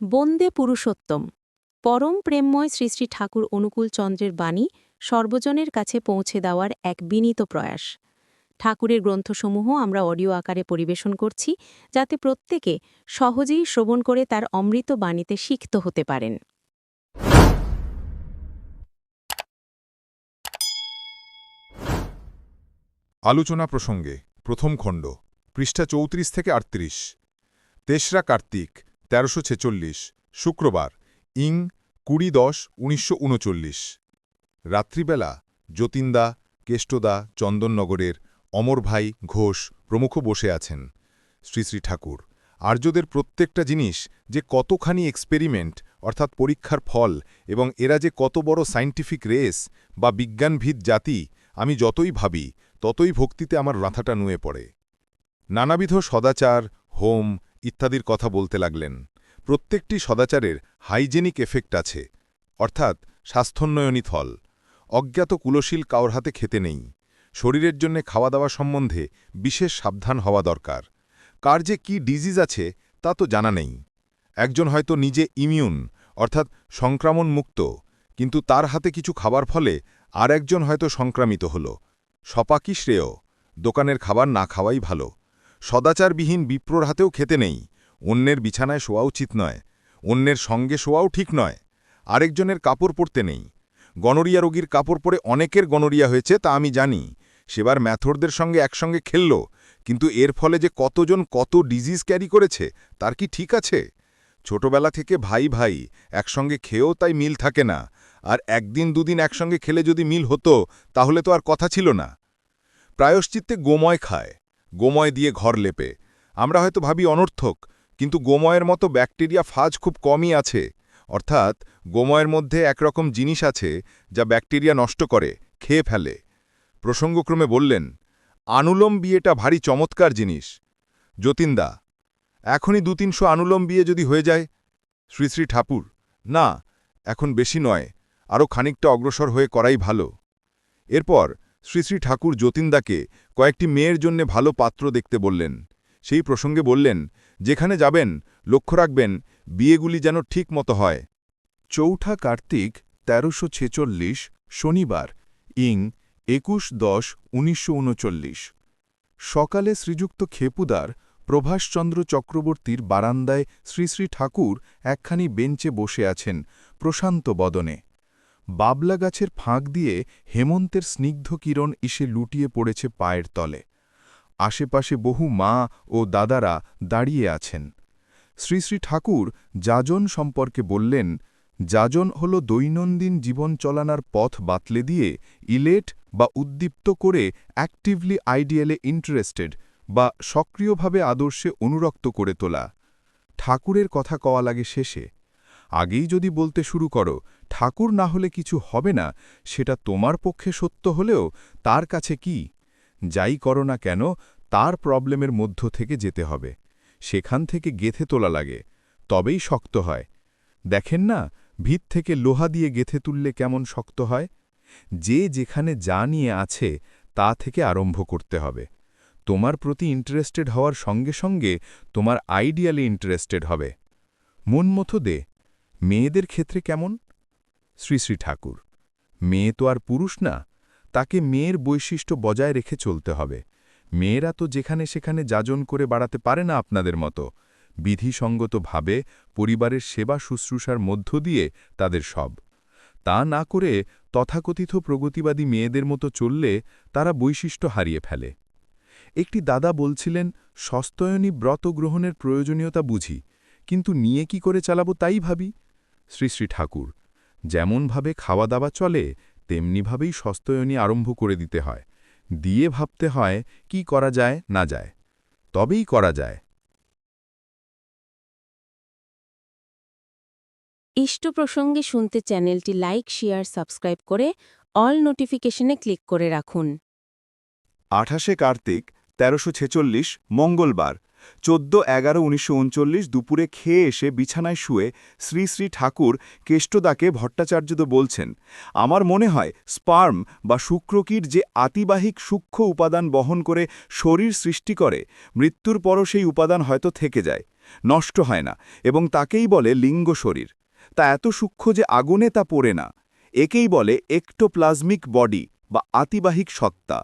বন্দে পুরুষোত্তম। পরম প্রেমময় শ্রী শ্রী ঠাকুর অনুকূল চন্দ্রের বাণী সর্বজনের কাছে পৌঁছে দেওয়ার এক বিনীত প্রয়াস। ঠাকুরের গ্রন্থসমূহ আমরা অডিও আকারে পরিবেশন করছি, যাতে প্রত্যেকে সহজেই শ্রবণ করে তার অমৃত বাণীতে সিক্ত হতে পারেন। আলোচনা প্রসঙ্গে প্রথম খণ্ড, পৃষ্ঠা চৌত্রিশ থেকে আটত্রিশ। তেসরা কার্তিক তেরোশো ছেচল্লিশ, শুক্রবার, ইং, কুড়ি দশ, উনিশশো রাত্রিবেলা, যতীনদা, কেষ্টদা, চন্দননগরের অমরভাই ঘোষ প্রমুখ বসে আছেন। শ্রী শ্রী ঠাকুর, আর্যদের প্রত্যেকটা জিনিস যে কতখানি এক্সপেরিমেন্ট অর্থাৎ পরীক্ষার ফল এবং এরা যে কত বড় সাইন্টিফিক রেস বা বিজ্ঞানভিদ জাতি, আমি যতই ভাবি, ততই ভক্তিতে আমার মাথাটা নুয়ে পড়ে। নানাবিধ সদাচার, হোম ইত্যাদির কথা বলতে লাগলেন। প্রত্যেকটি সদাচারের হাইজেনিক এফেক্ট আছে, অর্থাৎ স্বাস্থ্যোন্নয়নী ফল। অজ্ঞাত কুলশীল কাউর হাতে খেতে নেই। শরীরের জন্য খাওয়া দাওয়া সম্বন্ধে বিশেষ সাবধান হওয়া দরকার। কার যে কি ডিজিজ আছে, তা তো জানা নেই। একজন হয়তো নিজে ইমিউন অর্থাৎ সংক্রমণ মুক্ত কিন্তু তার হাতে কিছু খাবার ফলে আর একজন হয়তো সংক্রামিত হল। সপাকি শ্রেয়, দোকানের খাবার না খাওয়াই ভালো। সদাচারবিহীন বিপ্রর হাতেও খেতে নেই। অন্যের বিছানায় শোয়া উচিত নয়। অন্যের সঙ্গে শোয়াও ঠিক নয়। আরেকজনের কাপড় পরতে নেই। গনোরিয়া রোগীর কাপড় পরে অনেকের গনোরিয়া হয়েছে তা আমি জানি। সেবার ম্যাথরদের সঙ্গে একসঙ্গে খেলল, কিন্তু এর ফলে যে কতজন কত ডিজিজ ক্যারি করেছে, তার কি ঠিক আছে? ছোটবেলা থেকে ভাই ভাই, একসঙ্গে খেয়েও তাই মিল থাকে না। আর একদিন দুদিন একসঙ্গে খেলে যদি মিল হতো, তাহলে তো আর কথা ছিল না। প্রায়শ্চিত্তে গোময় খায়। গোময় দিয়ে ঘর লেপে। আমরা হয়তো ভাবি অনর্থক, কিন্তু গোময়ের মতো ব্যাকটেরিয়া ফাজ খুব কমই আছে। অর্থাৎ, গোময়ের মধ্যে একরকম জিনিস আছে যা ব্যাকটেরিয়া নষ্ট করে, খেয়ে ফেলে। প্রসঙ্গক্রমে বললেন, আনুলম বিয়েটা ভারী চমৎকার জিনিস। যতীনদা, এখনই দু তিনশো আনুলম বিয়ে যদি হয়ে যায়? শ্রী শ্রী ঠাকুর, না, এখন বেশি নয় আরও খানিকটা অগ্রসর হয়ে করাই ভালো। এরপর শ্রী শ্রী ঠাকুর যতীনদাকে কয়েকটি মেয়ের জন্যে ভালো পাত্র দেখতে বললেন। সেই প্রসঙ্গে বললেন, যেখানে যাবেন, লক্ষ্য রাখবেন, বিয়েগুলি যেন ঠিক মতো হয়। চৌঠা কার্তিক, তেরোশো ছেচল্লিশ, শনিবার, ইং, একুশ দশ, উনিশশো সকালে শ্রীযুক্ত খেপুদার প্রভাষচন্দ্র চক্রবর্তীর বারান্দায় শ্রী শ্রী ঠাকুর একখানি বেঞ্চে বসে আছেন প্রশান্ত বদনে। বাবলা গাছের ফাঁক দিয়ে হেমন্তের স্নিগ্ধ কিরণ এসে লুটিয়ে পড়েছে পায়ের তলে। আশেপাশে বহু মা ও দাদারা দাঁড়িয়ে আছেন। শ্রী শ্রী ঠাকুর যাজন সম্পর্কে বললেন, যাজন হল দৈনন্দিন জীবন চলানার পথ বাতলে দিয়ে ইলেট বা উদ্দীপ্ত করে অ্যাক্টিভলি আইডিয়ালে ইন্টারেস্টেড বা সক্রিয়ভাবে আদর্শে অনুরক্ত করে তোলা। ঠাকুরের কথা কওয়া লাগে শেষে। আগেই যদি বলতে শুরু করো ঠাকুর না হলে কিছু হবে না, সেটা তোমার পক্ষে সত্য হলেও তার কাছে কি? যাই করো না কেন, তার প্রবলেমের মধ্য থেকে যেতে হবে। সেখান থেকে গেথে তোলা লাগে, তবেই শক্ত হয়। দেখেন না, ভিত থেকে লোহা দিয়ে গেথে তুললে কেমন শক্ত হয়? যে যেখানে যা নিয়ে আছে, তা থেকে আরম্ভ করতে হবে। তোমার প্রতি ইন্টারেস্টেড হওয়ার সঙ্গে সঙ্গে তোমার আইডিয়ালি ইন্টারেস্টেড হবে। মনমতো দে। মেয়েদের ক্ষেত্রে কেমন? শ্রী শ্রী ঠাকুর। মেয়ে তো আর পুরুষ না, তাকে মেয়ের বৈশিষ্ট্য বজায় রেখে চলতে হবে। মেয়েরা তো যেখানে সেখানে যাজন করে বাড়াতে পারে না আপনাদের মতো। বিধিসঙ্গতভাবে পরিবারের সেবা শুশ্রূষার মধ্য দিয়ে তাদের সব। তা না করে তথাকথিত প্রগতিবাদী মেয়েদের মতো চললে তারা বৈশিষ্ট্য হারিয়ে ফেলে। একটি দাদা বলছিলেন, সস্তয়নী ব্রত গ্রহণের প্রয়োজনীয়তা বুঝি, কিন্তু নিয়ে কি করে চালাবো তাই ভাবি? শ্রী শ্রী ঠাকুর যেমনভাবে খাওয়া দাওয়া চলে তেমনিভাবেই সস্তয়নী আরম্ভ করে দিতে হয়। দিয়ে ভাবতে হয় কি করা যায় না যায়। তবেই করা যায়। ইষ্ট প্রসঙ্গে শুনতে চ্যানেলটি লাইক শেয়ার সাবস্ক্রাইব করে অল নোটিফিকেশনে ক্লিক করে রাখুন। আঠাশে কার্তিক তেরোশো ছেচল্লিশ মঙ্গলবার। চোদ্দ এগারো উনিশশো দুপুরে খেয়ে এসে বিছানায় শুয়ে শ্রী শ্রী ঠাকুর কেষ্টদাকে ভট্টাচার্যদ বলছেন, আমার মনে হয় স্পার্ম বা শুক্রকীর যে আতিবাহিক সূক্ষ্ম উপাদান বহন করে শরীর সৃষ্টি করে, মৃত্যুর পরও সেই উপাদান হয়তো থেকে যায়, নষ্ট হয় না এবং তাকেই বলে লিঙ্গ শরীর। তা এত সূক্ষ্ম যে আগুনে তা পড়ে না। একেই বলে একটোপ্লাজমিক বডি বা আতিবাহিক সত্তা।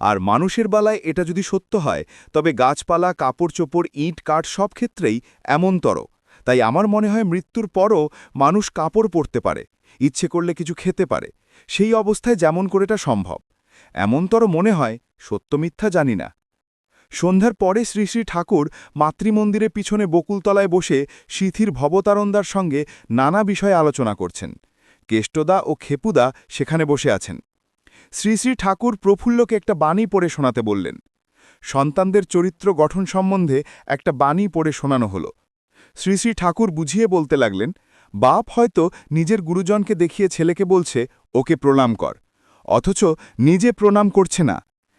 আর মানুষের বেলায় এটা যদি সত্য হয়, তবে গাছপালা কাপড় চোপড় ইট, কাঠ সব ক্ষেত্রেই এমনতর। তাই আমার মনে হয় মৃত্যুর পরও মানুষ কাপড় পরতে পারে, ইচ্ছে করলে কিছু খেতে পারে। সেই অবস্থায় যেমন করেটা সম্ভব। এমনতর মনে হয়, সত্য মিথ্যা জানি না। সন্ধ্যার পরে শ্রী শ্রী ঠাকুর মাতৃমন্দিরের পিছনে বকুলতলায় বসে শিথির ভবতারণদার সঙ্গে নানা বিষয়ে আলোচনা করছেন। কেষ্টদা ও খেপুদা সেখানে বসে আছেন। শ্রী শ্রী ঠাকুর প্রফুল্লকে একটা বাণী পড়ে শোনাতে বললেন। সন্তানদের চরিত্র গঠন সম্বন্ধে একটা বাণী পড়ে শোনানো হলো। শ্রী শ্রী ঠাকুর বুঝিয়ে বলতে লাগলেন, বাপ হয়তো নিজের গুরুজনকে দেখিয়ে ছেলেকে বলছে, ওকে প্রণাম কর, অথচ নিজে প্রণাম করছে না।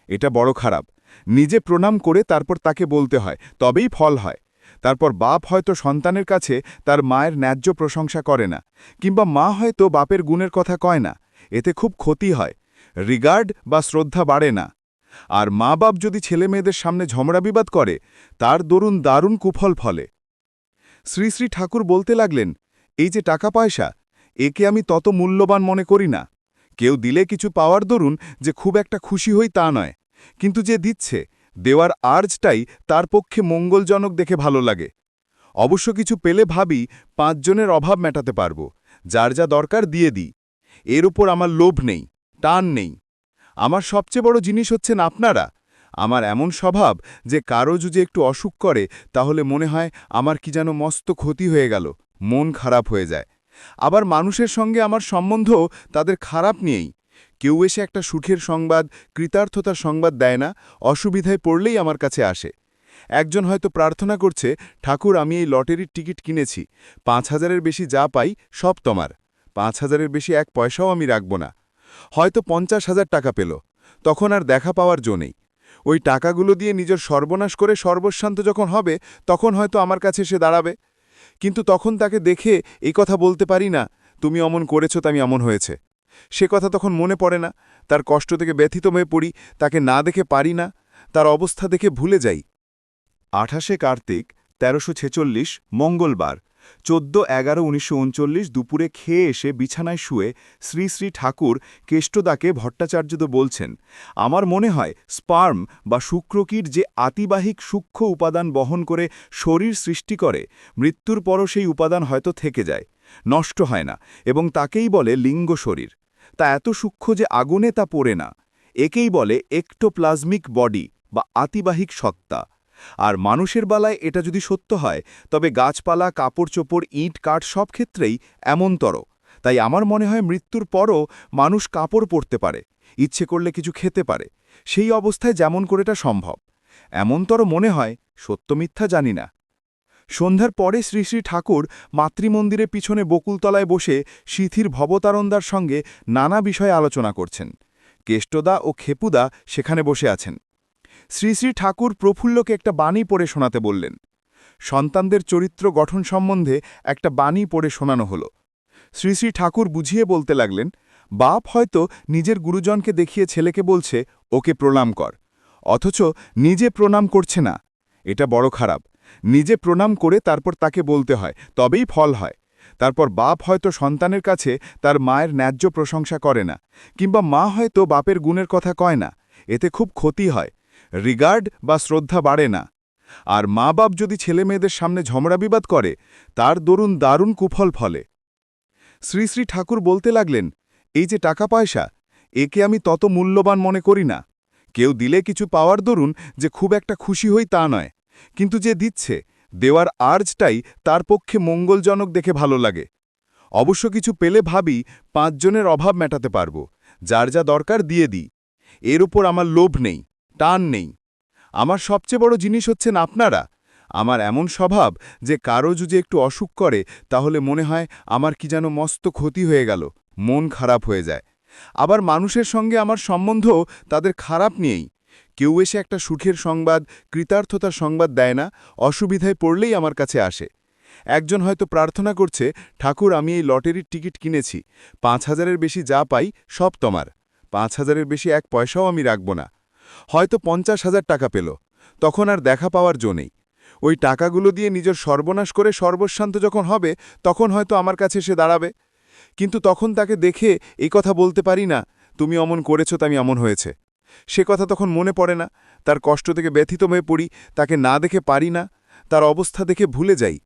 এটা বড় খারাপ। নিজে প্রণাম করে তারপর তাকে বলতে হয়, তবেই ফল হয়। তারপর বাপ হয়তো সন্তানের কাছে তার মায়ের ন্যায্য প্রশংসা করে না, কিংবা মা হয়তো বাপের গুণের কথা কয় না। এতে খুব ক্ষতি হয়। রিগার্ড বা শ্রদ্ধা বাড়ে না। আর মা বাপ যদি ছেলে মেয়েদের সামনে ঝমড়া বিবাদ করে, তার দরুন দারুণ কুফল ফলে। শ্রী শ্রী ঠাকুর বলতে লাগলেন, এই যে টাকা পয়সা একে আমি তত মূল্যবান মনে করি না। কেউ দিলে কিছু পাওয়ার দরুন যে খুব একটা খুশি হই তা নয়। কিন্তু যে দিচ্ছে, দেওয়ার আর্জটাই তার পক্ষে মঙ্গলজনক দেখে ভালো লাগে। অবশ্য কিছু পেলে ভাবি পাঁচজনের অভাব মেটাতে পারব, যার যা দরকার দিয়ে দিই। এর উপর আমার লোভ নেই। টান নেই। আমার সবচেয়ে বড় জিনিস হচ্ছেন আপনারা। আমার এমন স্বভাব যে কারও যদি একটু অসুখ করে, তাহলে মনে হয় আমার কি যেন মস্ত ক্ষতি হয়ে গেল, মন খারাপ হয়ে যায়। আবার মানুষের সঙ্গে আমার সম্বন্ধও তাদের খারাপ নিয়েই। কেউ এসে একটা সুখের সংবাদ, কৃতার্থতার সংবাদ দেয় না, অসুবিধায় পড়লেই আমার কাছে আসে। একজন হয়তো প্রার্থনা করছে, ঠাকুর, আমি এই লটারির টিকিট কিনেছি। পাঁচ হাজারের বেশি যা পাই সব তোমার। পাঁচ হাজারের বেশি এক পয়সাও আমি রাখব না। হয়তো পঞ্চাশ হাজার টাকা পেল। তখন আর দেখা পাওয়ার জো নেই। ওই টাকাগুলো দিয়ে নিজের সর্বনাশ করে সর্বশান্ত যখন হবে, তখন হয়তো আমার কাছে সে দাঁড়াবে। কিন্তু তখন তাকে দেখে এই কথা বলতে পারি না, তুমি অমন করেছ তামি অমন হয়েছে। সে কথা তখন মনে পড়ে না, তার কষ্ট থেকে ব্যথিত হয়ে পড়ি, তাকে না দেখে পারি না, তার অবস্থা দেখে ভুলে যাই। আঠাশে কার্তিক, তেরোশো ছেচল্লিশ, মঙ্গলবার। চোদ্দ এগারো উনিশশো দুপুরে খেয়ে এসে বিছানায় শুয়ে শ্রী শ্রী ঠাকুর কেষ্টদাকে ভট্টাচার্যদ বলছেন, আমার মনে হয় স্পার্ম বা শুক্রকীর যে আতিবাহিক সূক্ষ্ম উপাদান বহন করে শরীর সৃষ্টি করে, মৃত্যুর পরও সেই উপাদান হয়তো থেকে যায়, নষ্ট হয় না এবং তাকেই বলে লিঙ্গ শরীর। তা এত সূক্ষ্ম যে আগুনে তা পড়ে না। একেই বলে একটোপ্লাজমিক বডি বা আতিবাহিক সত্তা। আর মানুষের বেলায় এটা যদি সত্য হয়, তবে গাছপালা কাপড় চোপড় ইট, কাঠ সব ক্ষেত্রেই এমনতর। তাই আমার মনে হয় মৃত্যুর পরও মানুষ কাপড় পরতে পারে, ইচ্ছে করলে কিছু খেতে পারে। সেই অবস্থায় যেমন করেটা সম্ভব। এমনতর মনে হয়, সত্য মিথ্যা জানি না। সন্ধ্যার পরে শ্রী শ্রী ঠাকুর মাতৃমন্দিরের পিছনে বকুলতলায় বসে শিথির ভবতারণদার সঙ্গে নানা বিষয়ে আলোচনা করছেন। কেষ্টদা ও খেপুদা সেখানে বসে আছেন। শ্রী শ্রী ঠাকুর প্রফুল্লকে একটা বাণী পড়ে শোনাতে বললেন। সন্তানদের চরিত্র গঠন সম্বন্ধে একটা বাণী পড়ে শোনানো হলো। শ্রী শ্রী ঠাকুর বুঝিয়ে বলতে লাগলেন, বাপ হয়তো নিজের গুরুজনকে দেখিয়ে ছেলেকে বলছে, ওকে প্রণাম কর। অথচ নিজে প্রণাম করছে না। এটা বড় খারাপ। নিজে প্রণাম করে তারপর তাকে বলতে হয়, তবেই ফল হয়। তারপর বাপ হয়তো সন্তানের কাছে তার মায়ের ন্যায্য প্রশংসা করে না, কিংবা মা হয়তো বাপের গুণের কথা কয় না। এতে খুব ক্ষতি হয়। রিগার্ড বা শ্রদ্ধা বাড়ে না। আর মা বাপ যদি ছেলে মেয়েদের সামনে ঝমড়া বিবাদ করে, তার দরুন দারুণ কুফল ফলে। শ্রী শ্রী ঠাকুর বলতে লাগলেন, এই যে টাকা পয়সা, একে আমি তত মূল্যবান মনে করি না। কেউ দিলে কিছু পাওয়ার দরুন যে খুব একটা খুশি হই তা নয়। কিন্তু যে দিচ্ছে, দেওয়ার আর্জটাই তার পক্ষে মঙ্গলজনক দেখে ভালো লাগে। অবশ্য কিছু পেলে ভাবি পাঁচজনের অভাব মেটাতে পারব। যার যা দরকার দিয়ে দিই। এর উপর আমার লোভ নেই। টান নেই। আমার সবচেয়ে বড় জিনিস হচ্ছেন আপনারা। আমার এমন স্বভাব যে কারও যদি একটু অসুখ করে, তাহলে মনে হয় আমার কি যেন মস্ত ক্ষতি হয়ে গেল, মন খারাপ হয়ে যায়। আবার মানুষের সঙ্গে আমার সম্বন্ধও তাদের খারাপ নিয়েই। কেউ এসে একটা সুখের সংবাদ, কৃতার্থতার সংবাদ দেয় না, অসুবিধায় পড়লেই আমার কাছে আসে। একজন হয়তো প্রার্থনা করছে, ঠাকুর, আমি এই লটারির টিকিট কিনেছি। পাঁচ হাজারের বেশি যা পাই সব তোমার। পাঁচ হাজারের বেশি এক পয়সাও আমি রাখব না। হয়তো পঞ্চাশ হাজার টাকা পেল। তখন আর দেখা পাওয়ার জো নেই। ওই টাকাগুলো দিয়ে নিজের সর্বনাশ করে সর্বশান্ত যখন হবে, তখন হয়তো আমার কাছে এসে দাঁড়াবে। কিন্তু তখন তাকে দেখে এই কথা বলতে পারি না, তুমি অমন করেছ তাই অমন হয়েছে। সে কথা তখন মনে পড়ে না, তার কষ্ট থেকে ব্যথিত হয়ে পড়ি, তাকে না দেখে পারি না, তার অবস্থা দেখে ভুলে যাই।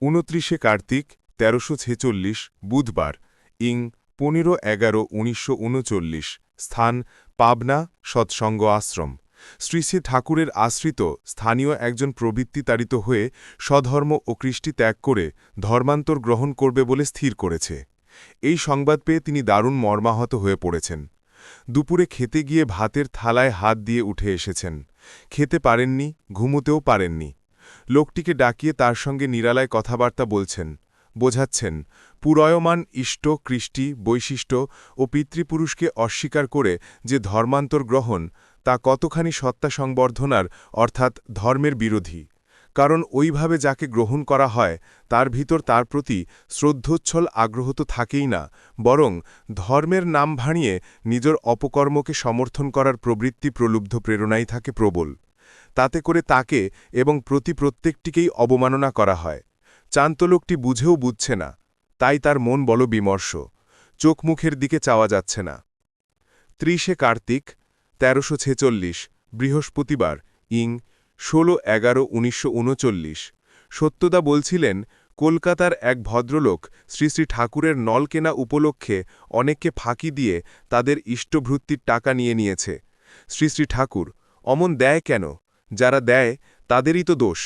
উনত্রিশে কার্তিক, তেরোশো ছেচল্লিশ, বুধবার, ইং, পনেরো এগারো, উনিশশো স্থান পাবনা সৎসঙ্গ আশ্রম। শ্রী শ্রী ঠাকুরের আশ্রিত স্থানীয় একজন প্রবৃত্তি প্রবৃত্তিতাড়িত হয়ে স্বধর্ম ও কৃষ্টি ত্যাগ করে ধর্মান্তর গ্রহণ করবে বলে স্থির করেছে। এই সংবাদ পেয়ে তিনি দারুণ মর্মাহত হয়ে পড়েছেন। দুপুরে খেতে গিয়ে ভাতের থালায় হাত দিয়ে উঠে এসেছেন। খেতে পারেননি, ঘুমোতেও পারেননি। লোকটিকে ডাকিয়ে তার সঙ্গে নিরালায় কথাবার্তা বলছেন, বোঝাচ্ছেন পুরয়মান ইষ্ট, কৃষ্টি, বৈশিষ্ট্য ও পিতৃপুরুষকে অস্বীকার করে যে ধর্মান্তর গ্রহণ তা কতখানি সত্তা সংবর্ধনার অর্থাৎ ধর্মের বিরোধী। কারণ ওইভাবে যাকে গ্রহণ করা হয়, তার ভিতর তার প্রতি শ্রদ্ধোচ্ছল আগ্রহ তো থাকেই না, বরং ধর্মের নাম ভাঁড়িয়ে নিজের অপকর্মকে সমর্থন করার প্রবৃত্তি প্রলুব্ধ প্রেরণাই থাকে প্রবল। তাতে করে তাকে এবং প্রতি প্রত্যেকটিকেই অবমাননা করা হয়। চান্তলোকটি বুঝেও বুঝছে না। তাই তার মন বল বিমর্ষ চোখ মুখের দিকে চাওয়া যাচ্ছে না। ত্রিশে কার্তিক, তেরোশো ছেচল্লিশ, বৃহস্পতিবার, ইং, ষোলো এগারো উনিশশো সত্যদা বলছিলেন, কলকাতার এক ভদ্রলোক শ্রী শ্রী ঠাকুরের নল কেনা উপলক্ষে অনেককে ফাঁকি দিয়ে তাদের ইষ্টভৃত্তির টাকা নিয়ে নিয়েছে। শ্রী শ্রী ঠাকুর, অমন দেয় কেন? যারা দেয়, তাদেরই তো দোষ।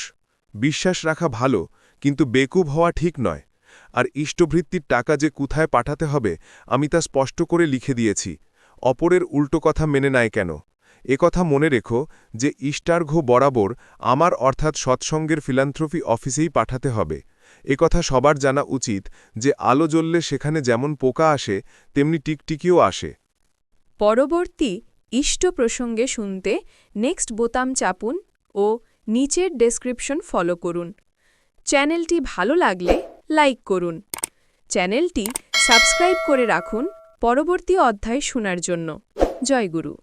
বিশ্বাস রাখা ভালো, কিন্তু বেকুব হওয়া ঠিক নয়। আর ইষ্টভৃত্তির টাকা যে কোথায় পাঠাতে হবে, আমি তা স্পষ্ট করে লিখে দিয়েছি। অপরের উল্টো কথা মেনে নেয় কেন? একথা মনে রেখো যে ইষ্টার্ঘ বরাবর আমার অর্থাৎ সৎসঙ্গের ফিলান্থ্রফি অফিসেই পাঠাতে হবে। একথা সবার জানা উচিত যে আলো জ্বললে সেখানে যেমন পোকা আসে, তেমনি টিকটিকিও আসে। পরবর্তী ইষ্ট প্রসঙ্গে শুনতে নেক্সট বোতাম চাপুন ও নিচের ডেসক্রিপশন ফলো করুন। চ্যানেলটি ভালো লাগলে লাইক করুন। চ্যানেলটি সাবস্ক্রাইব করে রাখুন। পরবর্তী অধ্যায় শোনার জন্য। জয় গুরু।